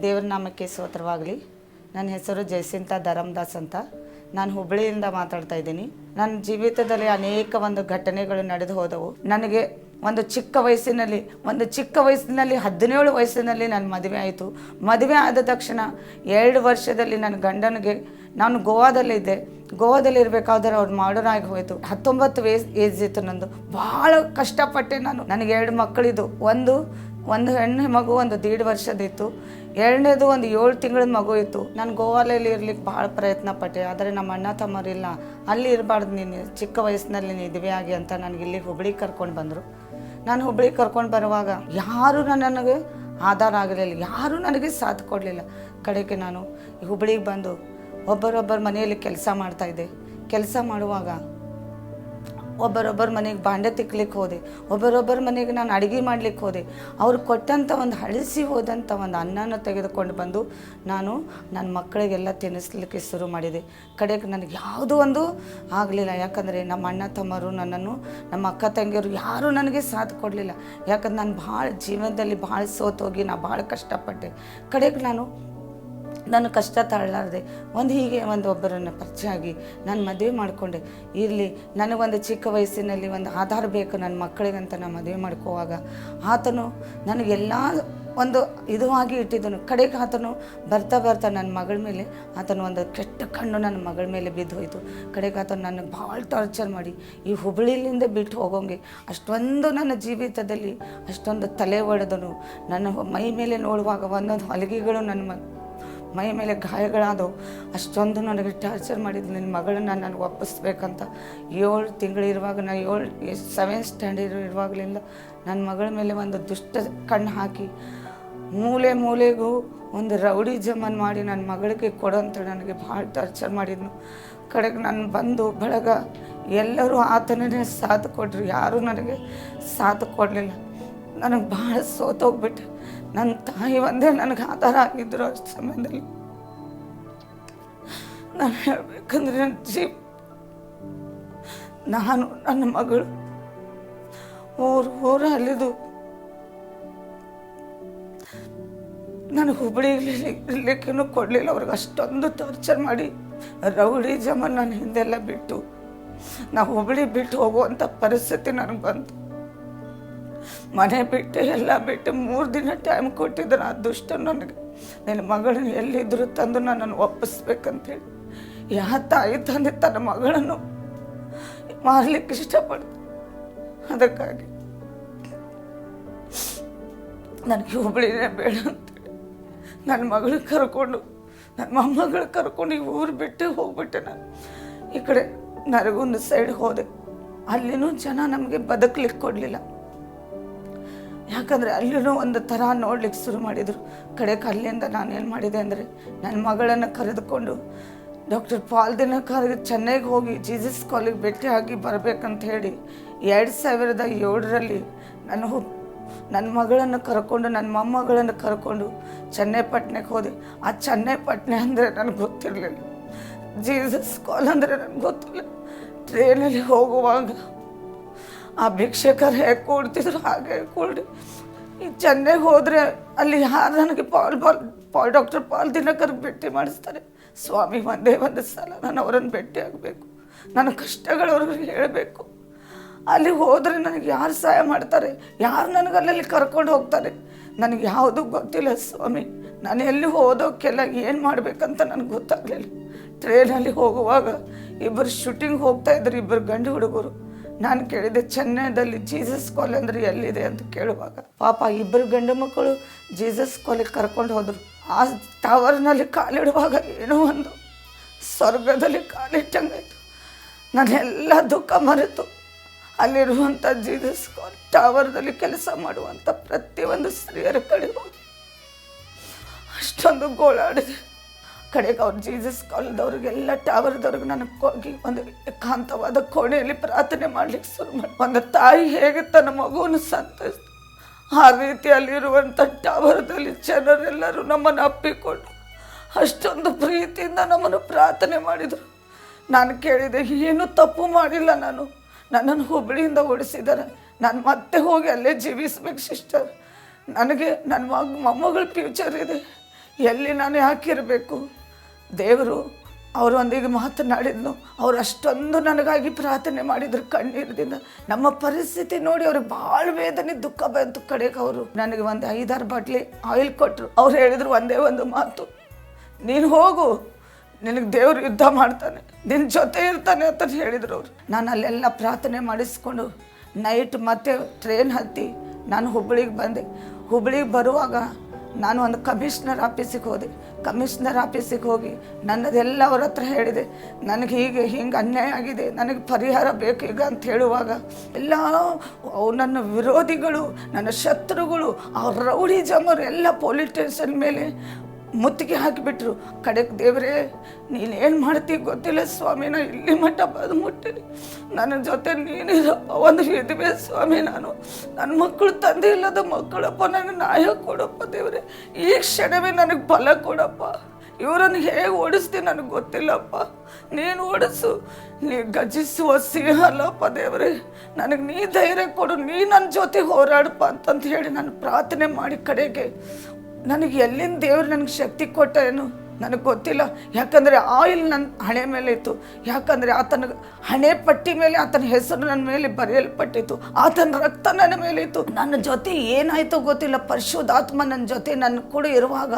ದೇವರ ನಾಮಕ್ಕೆ ಸ್ತೋತ್ರವಾಗಲಿ. ನನ್ನ ಹೆಸರು ಜಯಸಿಂತ ಧರಮದಾಸ್ ಅಂತ. ನಾನು ಹುಬ್ಬಳ್ಳಿಯಿಂದ ಮಾತಾಡ್ತಾ ಇದ್ದೀನಿ. ನನ್ನ ಜೀವಿತದಲ್ಲಿ ಅನೇಕ ಒಂದು ಘಟನೆಗಳು ನಡೆದು ಹೋದವು. ನನಗೆ ಒಂದು ಚಿಕ್ಕ ವಯಸ್ಸಿನಲ್ಲಿ, ಒಂದು ಚಿಕ್ಕ ವಯಸ್ಸಿನಲ್ಲಿ, ಹದಿನೇಳು ವಯಸ್ಸಿನಲ್ಲಿ ನನ್ನ ಮದುವೆ ಆಯಿತು. ಮದುವೆ ಆದ ತಕ್ಷಣ ಎರಡು ವರ್ಷದಲ್ಲಿ ನನ್ನ ಗಂಡನಿಗೆ ನಾನು ಗೋವಾದಲ್ಲಿದ್ದೆ ಗೋವಾದಲ್ಲಿ ಇರಬೇಕಾದ್ರೆ ಅವ್ರು ಮಾಡರ್ ಆಗಿ ಹೋಯಿತು. ಹತ್ತೊಂಬತ್ತು ವಯಸ್ ಏಜ್ ಇತ್ತು ನಂದು. ಭಾಳ ಕಷ್ಟಪಟ್ಟೆ ನಾನು. ನನಗೆ ಎರಡು ಮಕ್ಕಳಿದ್ದು. ಒಂದು ಒಂದು ಹೆಣ್ಣು ಮಗು, ಒಂದು ದೀಡ್ ವರ್ಷದಿತ್ತು ಎರಡನೇದು ಒಂದು ಏಳು ತಿಂಗಳ ಮಗು ಇತ್ತು. ನಾನು ಗೋವಾಲಲ್ಲಿ ಇರ್ಲಿಕ್ಕೆ ಭಾಳ ಪ್ರಯತ್ನ ಪಟ್ಟೆ. ಆದರೆ ನಮ್ಮ ಅಣ್ಣ ತಮ್ಮರಿಲ್ಲ. ಅಲ್ಲಿ ಇರಬಾರ್ದು ನೀನು, ಚಿಕ್ಕ ವಯಸ್ಸಿನಲ್ಲಿ ನೀ ಆಗಿ ಅಂತ ನನಗೆ ಇಲ್ಲಿ ಹುಬ್ಳಿಗೆ ಕರ್ಕೊಂಡು ಬಂದರು. ನಾನು ಹುಬ್ಳಿಗೆ ಕರ್ಕೊಂಡು ಬರುವಾಗ ಯಾರೂ ನನಗೆ ಆಧಾರ ಆಗಲಿಲ್ಲ. ಯಾರೂ ನನಗೆ ಸಾಥ್ ಕೊಡಲಿಲ್ಲ. ಕಡೆಗೆ ನಾನು ಹುಬ್ಳಿಗೆ ಬಂದು ಒಬ್ಬರೊಬ್ಬರ ಮನೆಯಲ್ಲಿ ಕೆಲಸ ಮಾಡ್ತಾಯಿದ್ದೆ ಕೆಲಸ ಮಾಡುವಾಗ ಒಬ್ಬರೊಬ್ಬರ ಮನೆಗೆ ಬಾಂಡೆ ತಿಕ್ಲಿಕ್ಕೆ ಹೋದೆ. ಒಬ್ಬರೊಬ್ಬರ ಮನೆಗೆ ನಾನು ಅಡುಗೆ ಮಾಡ್ಲಿಕ್ಕೆ ಹೋದೆ. ಅವ್ರು ಕೊಟ್ಟಂಥ ಒಂದು ಹಳಸಿ ಹೋದಂಥ ಒಂದು ಅನ್ನನ ತೆಗೆದುಕೊಂಡು ಬಂದು ನಾನು ನನ್ನ ಮಕ್ಕಳಿಗೆಲ್ಲ ತಿನ್ನಿಸ್ಲಿಕ್ಕೆ ಶುರು ಮಾಡಿದೆ. ಕಡೆಗೆ ನನಗೆ ಯಾವುದೂ ಒಂದು ಆಗಲಿಲ್ಲ. ಯಾಕಂದರೆ ನಮ್ಮ ಅಣ್ಣ ತಮ್ಮರು ನನ್ನನ್ನು, ನಮ್ಮ ಅಕ್ಕ ತಂಗಿಯರು ಯಾರೂ ನನಗೆ ಸಾಥ್ ಕೊಡಲಿಲ್ಲ. ಯಾಕಂದ್ರೆ ನಾನು ಭಾಳ ಜೀವನದಲ್ಲಿ ಭಾಳ ಸೋತೋಗಿ ನಾನು ಭಾಳ ಕಷ್ಟಪಟ್ಟೆ. ಕಡೆಗೆ ನಾನು ನಾನು ಕಷ್ಟ ತಾಳಲಾರ್ದೆ ಒಂದು ಹೀಗೆ ಒಂದು ಒಬ್ಬರನ್ನು ಪರಿಚಯ ಆಗಿ ನಾನು ಮದುವೆ ಮಾಡಿಕೊಂಡೆ. ಇರಲಿ, ನನಗೊಂದು ಚಿಕ್ಕ ವಯಸ್ಸಿನಲ್ಲಿ ಒಂದು ಆಧಾರ ಬೇಕು ನನ್ನ ಮಕ್ಕಳಿಗಂತ ನಾನು ಮದುವೆ ಮಾಡ್ಕೋವಾಗ, ಆತನು ನನಗೆಲ್ಲ ಒಂದು ಇದು ಆಗಿ ಇಟ್ಟಿದ್ದನು. ಕಡೆಗೆ ಆತನು ಬರ್ತಾ ಬರ್ತಾ ನನ್ನ ಮಗಳ ಮೇಲೆ, ಆತನು ಒಂದು ಕೆಟ್ಟ ಕಣ್ಣು ನನ್ನ ಮಗಳ ಮೇಲೆ ಬಿದ್ದು ಹೋಯಿತು. ಕಡೆಗೆ ಆತನು ನನಗೆ ಭಾಳ ಟಾರ್ಚರ್ ಮಾಡಿ, ಈ ಹುಬ್ಬಳ್ಳಿಲಿಂದ ಬಿಟ್ಟು ಹೋಗೋಂಗೆ. ಅಷ್ಟೊಂದು ನನ್ನ ಜೀವಿತದಲ್ಲಿ ಅಷ್ಟೊಂದು ತಲೆ ಒಡೆದನು. ನನ್ನ ಮೈ ಮೇಲೆ ನೋಡುವಾಗ ಒಂದೊಂದು ಹೊಲಿಗೆಗಳು ನನ್ನ ಮ ಮೈ ಮೇಲೆ ಗಾಯಗಳಾದವು. ಅಷ್ಟೊಂದು ನನಗೆ ಟಾರ್ಚರ್ ಮಾಡಿದ್ದು. ನಿನ್ನ ಮಗಳನ್ನ ನಾನು ಒಪ್ಪಿಸ್ಬೇಕಂತ ಏಳು ತಿಂಗಳಿರುವಾಗ ನಾನು ಏಳು ಸೆವೆನ್ ಸ್ಟ್ಯಾಂಡರ್ಡ್ ಇರುವಾಗಲಿಂದ ನನ್ನ ಮಗಳ ಮೇಲೆ ಒಂದು ದುಷ್ಟ ಕಣ್ಣು ಹಾಕಿ ಮೂಲೆ ಮೂಲೆಗೂ ಒಂದು ರೌಡಿ ಜಮನ್ ಮಾಡಿ ನನ್ನ ಮಗಳಿಗೆ ಕೊಡೋಂತ ನನಗೆ ಭಾಳ ಟಾರ್ಚರ್ ಮಾಡಿದ್ನು. ಕಡೆಗೆ ನಾನು ಬಂದು ಬೆಳಗ ಎಲ್ಲರೂ ಆತನೇ ಸಾಥ್ ಕೊಟ್ಟರು ಯಾರೂ ನನಗೆ ಸಾಥ್ ಕೊಡಲಿಲ್ಲ. ನನಗೆ ಭಾಳ ಸೋತೋಗ್ಬಿಟ್ಟೆ. ನನ್ನ ತಾಯಿ ಒಂದೇ ನನಗೆ ಆಧಾರ ಆಗಿದ್ರು ಅಷ್ಟು ಸಮಯದಲ್ಲಿ. ನಾನು ಹೇಳ್ಬೇಕಂದ್ರೆ ನನ್ನ ಜೀವ, ನಾನು, ನನ್ನ ಮಗಳು ಊರು ಊರ ಅಲ್ಲಿದು. ನನಗೆ ಹುಬ್ಬಳ್ಳಿಗೆ ಇರ್ಲಿಕ್ಕೇನು ಕೊಡಲಿಲ್ಲ, ಅವ್ರಿಗೆ ಅಷ್ಟೊಂದು ಟಾರ್ಚರ್ ಮಾಡಿ ರೌಡಿ ಜಮನ್ ನನ್ನ ಹಿಂದೆಲ್ಲ ಬಿಟ್ಟು. ನಾ ಹುಬ್ಬಳ್ಳಿ ಬಿಟ್ಟು ಹೋಗುವಂಥ ಪರಿಸ್ಥಿತಿ ನನಗೆ ಬಂತು. ಮನೆ ಬಿಟ್ಟು ಎಲ್ಲ ಬಿಟ್ಟು ಮೂರು ದಿನ ಟೈಮ್ ಕೊಟ್ಟಿದ್ರು. ಆ ದುಷ್ಟ ನನಗೆ, ನಿನ್ನ ಮಗಳನ್ನ ಎಲ್ಲಿದ್ರು ತಂದು ನನ್ನನ್ನು ಒಪ್ಪಿಸ್ಬೇಕಂತೇಳಿ. ಯಾವ ತಾಯಿ ತಂದೆ ತನ್ನ ಮಗಳನ್ನು ಮಾರ್ಲಿಕ್ಕೆ ಇಷ್ಟಪಡ್ತು. ಅದಕ್ಕಾಗಿ ನನಗೆ ಹುಬ್ಬಳ್ಳಿನೇ ಬೇಡ ಅಂತೇಳಿ ನನ್ನ ಮಗಳು ಕರ್ಕೊಂಡು ನನ್ನ ಮೊಮ್ಮಗಳು ಕರ್ಕೊಂಡು ಈ ಊರು ಬಿಟ್ಟು ಹೋಗ್ಬಿಟ್ಟೆ ನಾನು. ಈ ಕಡೆ ನರಗುಂದ ಸೈಡ್ ಹೋದೆ. ಅಲ್ಲಿನೂ ಜನ ನಮಗೆ ಬದುಕಲಿಕ್ಕೆ ಕೊಡಲಿಲ್ಲ. ಯಾಕಂದರೆ ಅಲ್ಲಿನೂ ಒಂದು ಥರ ನೋಡ್ಲಿಕ್ಕೆ ಶುರು ಮಾಡಿದರು. ಕಡೆ ಕಲ್ಲಿಂದ ನಾನು ಏನು ಮಾಡಿದೆ ಅಂದರೆ ನನ್ನ ಮಗಳನ್ನು ಕರೆದುಕೊಂಡು ಡಾಕ್ಟರ್ ಪಾಲ್ ದಿನಕರ್ಗೆ ಚೆನ್ನೈಗೆ ಹೋಗಿ ಜೀಸಸ್ ಕಾಲೇಜ್ ಭೇಟಿಯಾಗಿ ಬರಬೇಕಂತ ಹೇಳಿ ಎರಡು ಸಾವಿರದ ಏಳರಲ್ಲಿ ನಾನು ನನ್ನ ಮಗಳನ್ನು ಕರ್ಕೊಂಡು ನನ್ನ ಮೊಮ್ಮಗಳನ್ನು ಕರ್ಕೊಂಡು ಚೆನ್ನೈಪಟ್ಟಣಕ್ಕೆ ಹೋದೆ. ಆ ಚೆನ್ನೈ ಚೆನ್ನೈಪಟ್ಟಣ ಅಂದರೆ ನನಗೆ ಗೊತ್ತಿರಲಿಲ್ಲ. ಜೀಸಸ್ ಕಾಲ್ ಅಂದರೆ ನನಗೆ ಗೊತ್ತಿಲ್ಲ. ಟ್ರೈನಲ್ಲಿ ಹೋಗುವಾಗ ಆ ಭಿಕ್ಷಕರು ಹೇಗೆ ಕೂಡ್ತಿದ್ರು, ಹಾಗೆ ಕೂಡಿ ಈ ಚೆನ್ನೈಗೆ ಹೋದರೆ ಅಲ್ಲಿ ಯಾರು ನನಗೆ Paul Paul Paul doctor Paul Dinakar ಭೇಟಿ ಮಾಡಿಸ್ತಾರೆ. ಸ್ವಾಮಿ ಒಂದೇ ಒಂದು ಸಲ ನಾನು ಅವರನ್ನು ಭೇಟಿ ಆಗಬೇಕು. ನನ್ನ ಕಷ್ಟಗಳು ಅವ್ರಿಗೆ ಹೇಳಬೇಕು. ಅಲ್ಲಿ ಹೋದರೆ ನನಗೆ ಯಾರು ಸಹಾಯ ಮಾಡ್ತಾರೆ, ಯಾರು ನನಗೆ ಅಲ್ಲಲ್ಲಿ ಕರ್ಕೊಂಡು ಹೋಗ್ತಾರೆ, ನನಗೆ ಯಾವುದೂ ಗೊತ್ತಿಲ್ಲ ಸ್ವಾಮಿ. ನಾನು ಎಲ್ಲಿ ಹೋದೋಕ್ಕೆಲ್ಲ ಏನು ಮಾಡಬೇಕಂತ ನನಗೆ ಗೊತ್ತಾಗಲಿಲ್ಲ. ಟ್ರೈನಲ್ಲಿ ಹೋಗುವಾಗ ಇಬ್ಬರು ಶೂಟಿಂಗ್ ಹೋಗ್ತಾ ಇದ್ರು ಇಬ್ಬರು ಗಂಡು ಹುಡುಗರು. ನಾನು ಕೇಳಿದೆ ಚೆನ್ನೈದಲ್ಲಿ ಜೀಸಸ್ ಕೊಲೆ ಅಂದರೆ ಎಲ್ಲಿದೆ? ಅಂತ ಕೇಳುವಾಗ, ಪಾಪ ಇಬ್ಬರು ಗಂಡು ಮಕ್ಕಳು ಜೀಸಸ್ ಕೊಲೆ ಕರ್ಕೊಂಡು ಹೋದರು. ಆ ಟವರ್ನಲ್ಲಿ ಕಾಲಿಡುವಾಗ ಏನೋ ಒಂದು ಸ್ವರ್ಗದಲ್ಲಿ ಕಾಲಿಟ್ಟಂಗಾಯ್ತು. ನಾನೆಲ್ಲ ದುಃಖ ಮರೆತು ಅಲ್ಲಿರುವಂಥ ಜೀಸಸ್ ಕೊಲೆ ಟವರ್ದಲ್ಲಿ ಕೆಲಸ ಮಾಡುವಂಥ ಪ್ರತಿಯೊಂದು ಸ್ತ್ರೀಯರ ಕಡೆ ಹೋಗಿ ಅಷ್ಟೊಂದು ಗೋಳಾಡಿದೆ. ಕಡೆಗೆ ಅವ್ರು ಜೀಸಸ್ ಕಾಲದವ್ರಿಗೆಲ್ಲ ಟವರ್ದವ್ರಿಗೆ ನನಗೆ ಹೋಗಿ ಒಂದು ಏಕಾಂತವಾದ ಕೋಣೆಯಲ್ಲಿ ಪ್ರಾರ್ಥನೆ ಮಾಡ್ಲಿಕ್ಕೆ ಶುರು ಮಾಡಿ. ಒಂದು ತಾಯಿ ಹೇಗೆ ತನ್ನ ಮಗುವನ್ನು ಸಂತೈಸ್ ಆ ರೀತಿಯಲ್ಲಿರುವಂಥ ಟವರ್ದಲ್ಲಿ ಜನರೆಲ್ಲರೂ ನಮ್ಮನ್ನು ಅಪ್ಪಿಕೊಂಡು ಅಷ್ಟೊಂದು ಪ್ರೀತಿಯಿಂದ ನಮ್ಮನ್ನು ಪ್ರಾರ್ಥನೆ ಮಾಡಿದರು. ನಾನು ಕೇಳಿದೆ, ಏನು ತಪ್ಪು ಮಾಡಿಲ್ಲ ನಾನು. ನನ್ನನ್ನು ಹುಬ್ಬಳ್ಳಿಯಿಂದ ಓಡಿಸಿದ್ದಾರೆ. ನಾನು ಮತ್ತೆ ಹೋಗಿ ಅಲ್ಲೇ ಜೀವಿಸ್ಬೇಕು ಸಿಸ್ಟರ್ ನನಗೆ, ನನ್ನ ಮಗ, ಮೊಮ್ಮಗಳ ಫ್ಯೂಚರ್ ಇದೆ. ಎಲ್ಲಿ ನಾನು ಯಾಕಿರಬೇಕು? ದೇವರು ಅವರೊಂದಿಗೆ ಮಾತನಾಡಿದ್ನು ಅವ್ರು ಅಷ್ಟೊಂದು ನನಗಾಗಿ ಪ್ರಾರ್ಥನೆ ಮಾಡಿದ್ರು ಕಣ್ಣೀರದಿಂದ. ನಮ್ಮ ಪರಿಸ್ಥಿತಿ ನೋಡಿ ಅವ್ರಿಗೆ ಭಾಳ ವೇದನೆ, ದುಃಖ ಬಂತು ಕಡೆಗೆ ಅವರು. ನನಗೆ ಒಂದು ಐದಾರು ಬಾಟ್ಲಿ ಆಯಿಲ್ ಕೊಟ್ಟರು ಅವ್ರು ಹೇಳಿದ್ರು ಒಂದೇ ಒಂದು ಮಾತು. ನೀನು ಹೋಗು, ನಿನಗೆ ದೇವರು ಯುದ್ಧ ಮಾಡ್ತಾನೆ. ನಿನ್ನ ಜೊತೆ ಇರ್ತಾನೆ ಅಂತ ಹೇಳಿದರು ಅವರು. ನಾನು ಅಲ್ಲೆಲ್ಲ ಪ್ರಾರ್ಥನೆ ಮಾಡಿಸ್ಕೊಂಡು ನೈಟ್ ಮತ್ತೆ ಟ್ರೈನ್ ಹತ್ತಿ ನಾನು ಹುಬ್ಬಳ್ಳಿಗೆ ಬಂದೆ. ಹುಬ್ಬಳ್ಳಿಗೆ ಬರುವಾಗ ನಾನು ಒಂದು ಕಮಿಷ್ನರ್ ಆಫೀಸಿಗೆ ಹೋದೆ. ಕಮಿಷ್ನರ್ ಆಫೀಸಿಗೆ ಹೋಗಿ ನನ್ನದೆಲ್ಲ ಅವ್ರ ಹತ್ರ ಹೇಳಿದೆ. ನನಗೆ ಹೀಗೆ ಹಿಂಗೆ ಅನ್ಯಾಯ ಆಗಿದೆ. ನನಗೆ ಪರಿಹಾರ ಬೇಕು ಈಗ ಅಂತ ಹೇಳುವಾಗ ಎಲ್ಲ ನನ್ನ ವಿರೋಧಿಗಳು, ನನ್ನ ಶತ್ರುಗಳು ಅವ್ರ ರೌಡಿ ಜಮರು ಎಲ್ಲ ಪೊಲೀಸ್ ಸ್ಟೇಷನ್ ಮೇಲೆ ಮುತ್ತಿಗೆ ಹಾಕಿಬಿಟ್ರು. ಕಡೆಗೆ ದೇವರೇ ನೀನೇನು ಮಾಡ್ತೀಯ ಗೊತ್ತಿಲ್ಲ ಸ್ವಾಮಿನ ಇಲ್ಲಿ ಮಟ್ಟ ಬದು ಮುಟ್ಟಿನಿ. ನನ್ನ ಜೊತೆ ನೀನಿರಪ್ಪ, ಒಂದು ವಿಧವೆ ಸ್ವಾಮಿ ನಾನು. ನನ್ನ ಮಕ್ಕಳು ತಂದೆ ಇಲ್ಲದ ಮಕ್ಕಳಪ್ಪ, ನನಗೆ ನಾಯ ಕೊಡಪ್ಪ ದೇವರೇ. ಈ ಕ್ಷಣವೇ ನನಗೆ ಬಲ ಕೊಡಪ್ಪ. ಇವರನ್ನು ಹೇಗೆ ಓಡಿಸ್ತೀನಿ ನನಗೆ ಗೊತ್ತಿಲ್ಲಪ್ಪ. ನೀನು ಓಡಿಸು, ನೀ ಗಜಿಸುವ ಸಿಂಹ ಅಲ್ಲಪ್ಪ ದೇವರೇ. ನನಗೆ ನೀ ಧೈರ್ಯ ಕೊಡು, ನೀ ನನ್ನ ಜೊತೆ ಹೋರಾಡಪ್ಪ ಅಂತಂತ ಹೇಳಿ ನಾನು ಪ್ರಾರ್ಥನೆ ಮಾಡಿ ಕಡೆಗೆ. ನನಗೆ ಎಲ್ಲಿಂದ ದೇವ್ರು ನನಗೆ ಶಕ್ತಿ ಕೊಟ್ಟ ಏನು ನನಗೆ ಗೊತ್ತಿಲ್ಲ. ಯಾಕಂದರೆ ಆಯಿಲ್ ನನ್ನ ಹಣೆ ಮೇಲೆ ಇತ್ತು ಯಾಕಂದರೆ ಆತನ ಹಣೆ ಪಟ್ಟಿ ಮೇಲೆ, ಆತನ ಹೆಸರು ನನ್ನ ಮೇಲೆ ಬರೆಯಲ್ಪಟ್ಟಿತ್ತು. ಆತನ ರಕ್ತ ನನ್ನ ಮೇಲೆ ಇತ್ತು ನನ್ನ ಜೊತೆ ಏನಾಯಿತು ಗೊತ್ತಿಲ್ಲ. ಪರಿಶುದ್ಧಾತ್ಮ ನನ್ನ ಜೊತೆ ನನ್ನ ಕೂಡ ಇರುವಾಗ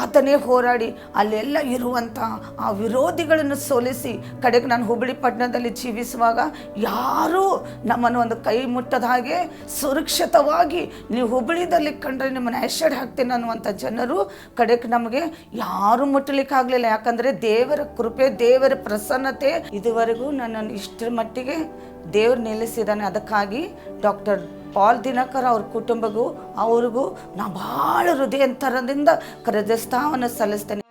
ಆತನೇ ಹೋರಾಡಿ ಅಲ್ಲೆಲ್ಲ ಇರುವಂಥ ಆ ವಿರೋಧಿಗಳನ್ನು ಸೋಲಿಸಿ, ಕಡೆಗೆ ನಾನು ಹುಬ್ಬಳ್ಳಿ ಪಟ್ಟಣದಲ್ಲಿ ಜೀವಿಸುವಾಗ ಯಾರೂ ನಮ್ಮನ್ನು ಒಂದು ಕೈ ಮುಟ್ಟದ ಹಾಗೆ ಸುರಕ್ಷಿತವಾಗಿ ನೀವು ಹುಬ್ಬಳ್ಳಿದಲ್ಲಿ ಕಂಡ್ರೆ ನಿಮ್ಮನ್ನು ಆ್ಯಶಡ್ ಹಾಕ್ತೀನಿ ಅನ್ನುವಂಥ ಜನರು ಕಡೆಗೆ ನಮಗೆ ಯಾರು ಮುಟ್ಟಲಿಕ್ಕಾಗಲಿಲ್ಲ. ಯಾಕಂದ್ರೆ ದೇವರ ಕೃಪೆ, ದೇವರ ಪ್ರಸನ್ನತೆ ಇದುವರೆಗೂ ನನ್ನನ್ನು ಇಷ್ಟರ ಮಟ್ಟಿಗೆ ದೇವರು ನಿಲ್ಲಿಸಿದ್ದಾನೆ. ಅದಕ್ಕಾಗಿ ಡಾಕ್ಟರ್ ಪಾಲ್ ದಿನಕರ್ ಅವ್ರ ಕುಟುಂಬಗೂ, ಅವ್ರಿಗೂ ನಾ ಭಾಳ ಹೃದಯಂತರದಿಂದ ಕರೆದಸ್ತಾವನ್ನು ಸಲ್ಲಿಸ್ತೇನೆ.